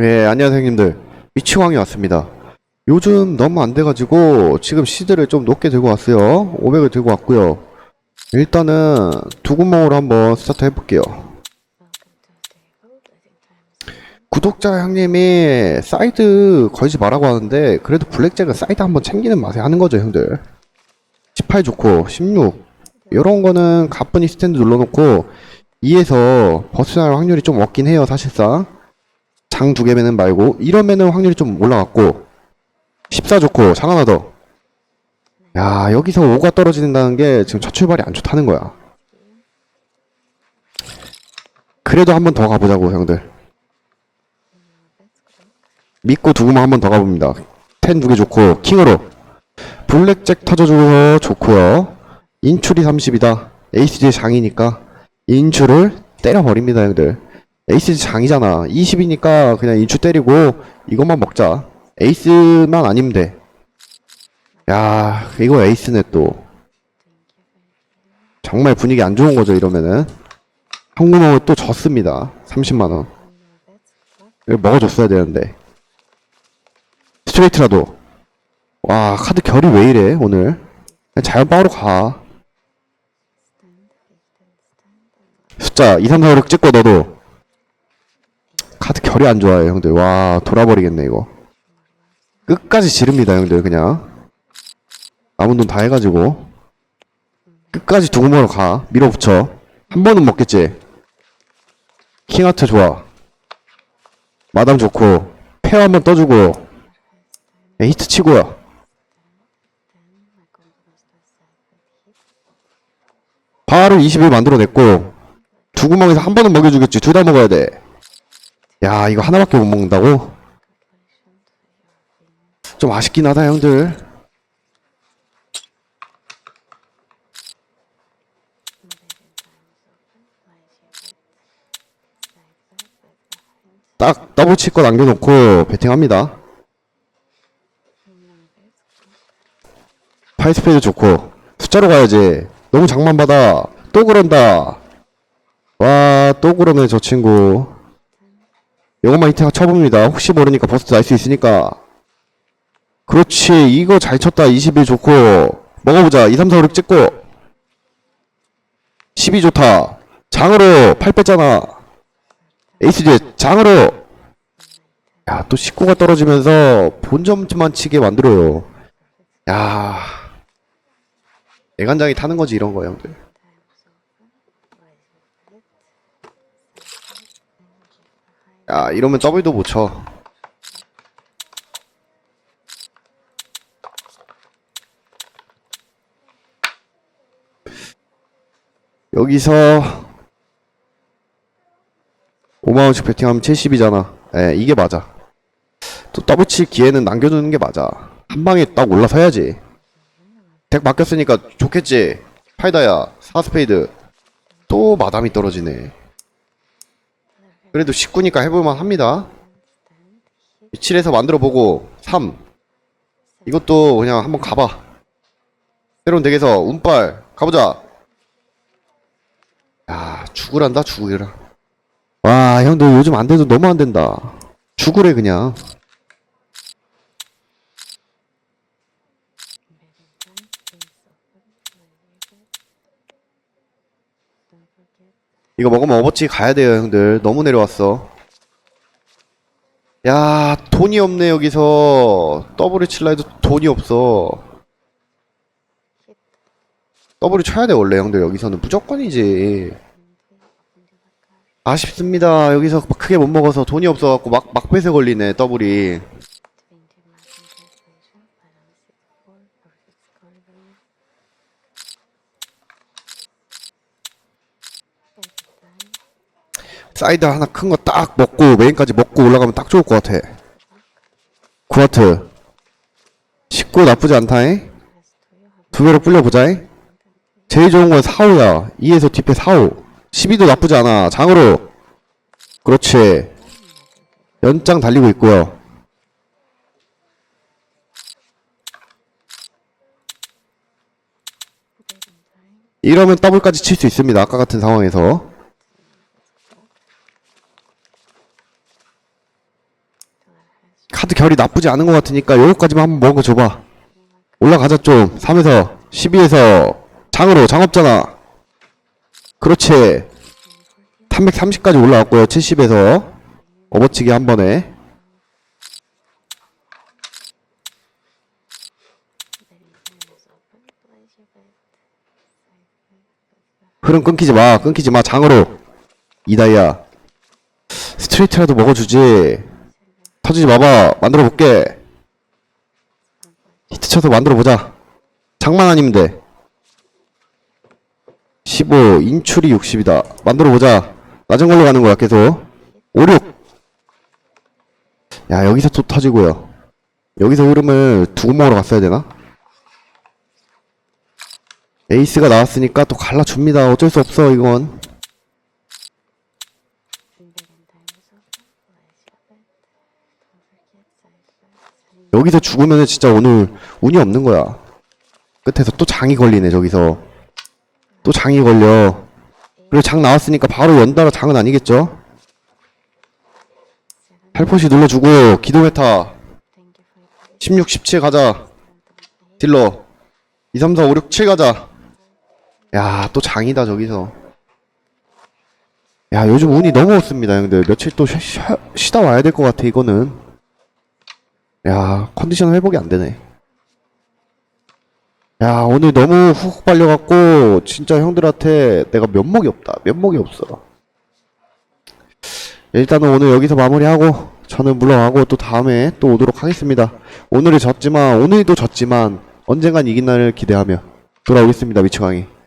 네, 안녕하세요, 형님들. 미치왕이 왔습니다. 요즘 너무 안 돼가지고, 지금 시드를 좀 높게 들고 왔어요. 500을 들고 왔고요. 일단은, 두 구멍으로 한번 스타트 해볼게요. 구독자 형님이 사이드 걸지 말라고 하는데, 그래도 블랙잭은 사이드 한번 챙기는 맛에 하는 거죠, 형들. 18 좋고, 16. 요런 거는 가뿐히 스탠드 눌러놓고, 2에서 버스 날 확률이 좀 없긴 해요, 사실상. 장 두 개면은 말고 이러면은 확률이 좀 올라갔고 14 좋고 장 하나 더. 야 여기서 5가 떨어진다는 게 지금 첫 출발이 안 좋다는 거야. 그래도 한 번 더 가보자고 형들. 믿고 두구만 한 번 더 가봅니다. 텐 두 개 좋고 킹으로 블랙잭 터져주고 좋고요. 인출이 30이다. 에이스제 장이니까 인출을 때려버립니다 형들. 에이스 장이잖아. 20이니까 그냥 인추 때리고 이것만 먹자. 에이스만 아니면 돼. 야, 이거 에이스네 또. 정말 분위기 안 좋은 거죠, 이러면은. 한구멍을 또 졌습니다. 30만원. 이거 먹어줬어야 되는데. 스트레이트라도. 와, 카드 결이 왜 이래, 오늘. 그냥 자연빵으로 가. 숫자 2, 3, 4, 5, 6 찍고 너도. 카드 결이 안 좋아요, 형들. 와, 돌아버리겠네, 이거. 끝까지 지릅니다, 형들, 그냥. 남은 돈 다 해가지고. 끝까지 두구멍으로 가. 밀어붙여. 한 번은 먹겠지. 킹하트 좋아. 마담 좋고. 페어 한번 떠주고. 야, 히트 치고요. 바로 20을 만들어냈고. 두 구멍에서 한 번은 먹여주겠지. 둘 다 먹어야 돼. 야, 이거 하나밖에 못 먹는다고? 좀 아쉽긴 하다, 형들. 딱 더블 칠 거 남겨놓고 배팅합니다. 파이스페이드 좋고 숫자로 가야지. 너무 장만 받아. 또 그런다. 와, 또 그러네, 저 친구. 요것만 히트 쳐봅니다. 혹시 모르니까 버스트 날 수 있으니까. 그렇지. 이거 잘 쳤다. 21 좋고. 먹어보자. 2, 3, 4, 5, 6 찍고. 12 좋다. 장으로 8 뺐잖아. 에이스제 장으로. 야, 또 19가 떨어지면서 본점만 치게 만들어요. 야. 애간장이 타는 거지, 이런 거, 형들. 야, 이러면 더블도 못 쳐. 여기서 5만원씩 베팅하면 70이잖아. 예, 이게 맞아. 또 더블 칠 기회는 남겨두는 게 맞아. 한 방에 딱 올라서야지. 덱 바뀌었으니까 좋겠지. 파이다야, 사스페이드. 또 마담이 떨어지네. 그래도 19니까 해볼만 합니다. 7에서 만들어보고 3 이것도 그냥 한번 가봐. 새로운 덱에서 운빨 가보자. 야 죽으란다 죽으라. 와 형들 요즘 안 돼도 너무 안 된다. 죽으래 그냥 이거 먹으면 어버치 가야 돼요 형들. 너무 내려왔어. 야 돈이 없네 여기서. 더블을 칠라 해도 돈이 없어. 더블을 쳐야 돼 원래 형들. 여기서는 무조건이지. 아쉽습니다. 여기서 크게 못 먹어서 돈이 없어갖고 막 막배세 걸리네 더블이 사이드 하나 큰 거 딱 먹고 메인까지 먹고 올라가면 딱 좋을 것 같아. 구하트 19 나쁘지 않다잉. 두 배로 불려보자잉. 제일 좋은 건 4호야. 2에서 뒷배 4호. 12도 나쁘지 않아. 장으로. 그렇지. 연장 달리고 있고요. 이러면 더블까지 칠 수 있습니다. 아까 같은 상황에서. 카드 결이 나쁘지 않은 것 같으니까 요거까지만 한번 먹어줘봐. 올라가자 좀. 3에서 12에서 장으로 장 없잖아. 그렇지. 330까지 올라왔고요. 70에서 업어치기 한 번에. 흐름 끊기지 마. 끊기지 마. 장으로. 이다이야. 스트레이트라도 먹어주지. 터지지 마봐. 만들어 볼게. 히트 쳐서 만들어 보자. 장만 아니면 돼. 15, 인출이 60이다. 만들어 보자. 낮은 걸로 가는 거야, 계속. 5, 6. 야, 여기서 또 터지고요. 여기서 흐름을 두고 먹으러 갔어야 되나? 에이스가 나왔으니까 또 갈라줍니다. 어쩔 수 없어, 이건. 여기서 죽으면 진짜 오늘 운이 없는 거야. 끝에서 또 장이 걸리네, 저기서. 또 장이 걸려. 그리고 장 나왔으니까 바로 연달아 장은 아니겠죠? 8포시 눌러주고, 기도 메타. 16, 17 가자. 딜러. 2, 3, 4, 5, 6, 7 가자. 야, 또 장이다, 저기서. 야, 요즘 운이 너무 없습니다, 형들. 며칠 또 쉬, 쉬, 쉬다 와야 될 것 같아, 이거는. 야, 컨디션 회복이 안 되네. 야, 오늘 너무 훅 빨려갖고, 진짜 형들한테 내가 면목이 없다. 면목이 없어. 일단은 오늘 여기서 마무리하고, 저는 물러가고, 또 다음에 또 오도록 하겠습니다. 오늘이 졌지만, 오늘도 졌지만, 언젠간 이긴 날을 기대하며, 돌아오겠습니다, 미치광이.